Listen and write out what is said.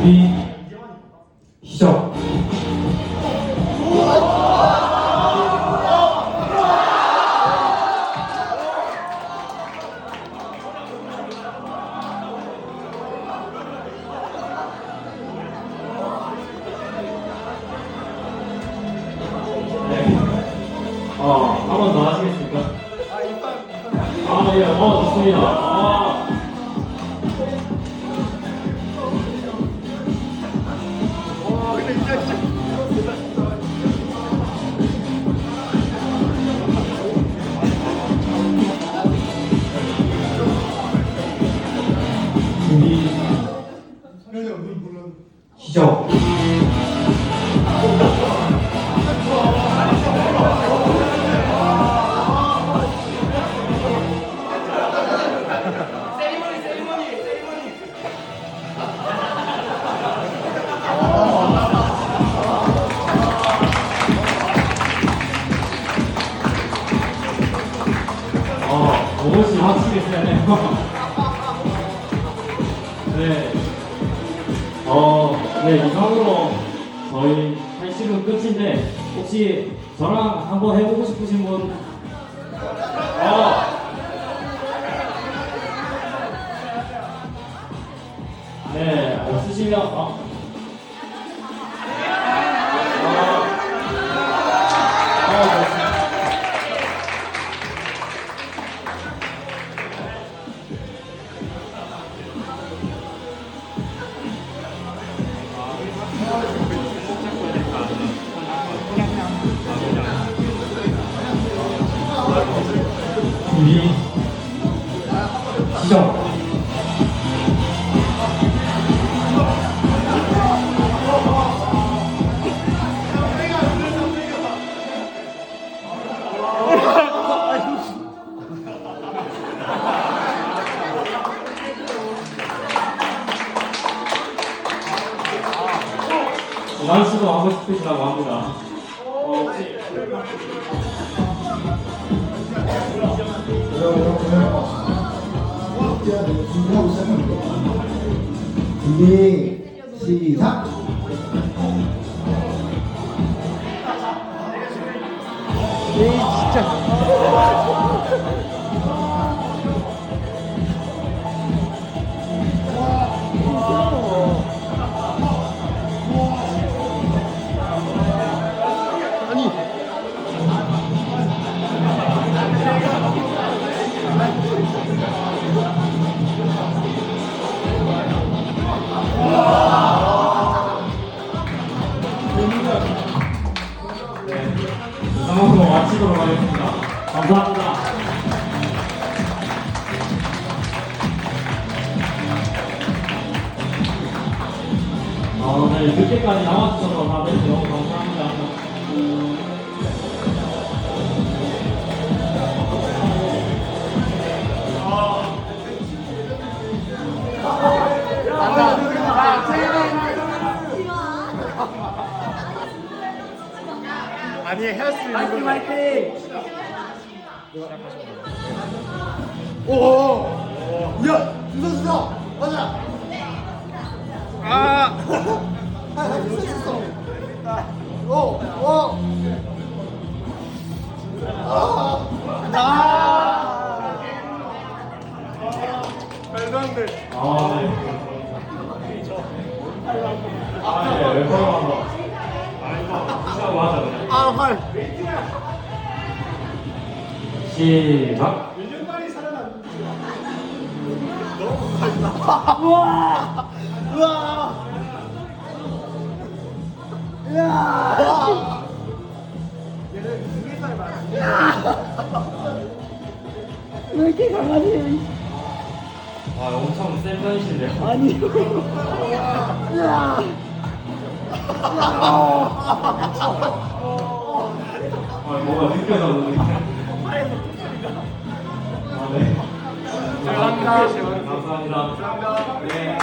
준비 시작. 네. 어, 한 번 더 하시겠습니까? 아, 예, 어, 좋습니다. 아. 시작. 어, 옷이. 네. 어, 네, 이상으로 저희 80은 끝인데, 혹시 저랑 한번 해보고 싶으신 분? 어. 네, 없으시면, 어. 어, 준비 시작. 난씨도 하고 싶으시다고 합니다. 어, 준비 시작. 방송 마치도록 하겠습니다. 감사합니다. 아, 네, 늦게까지 나와주셔서 다들 너무 감사합니다. 아니 헤어스타일 화이팅 화이팅! 오오 야 윤선수다 맞아. 아 할수 있어 오오 말도 안 돼 아, 네. 아, 네, 왼팔로 한 번. 아, 맞 아. 활. 시작. 우와 야 두개살 많아 왜 이렇게 강하지 아, 엄청 센 편이신데요. 아니 야 아, 뭐가 느껴서 그러네. 아, 네. 아, 네. 감사합니다. 감사합니다. 네.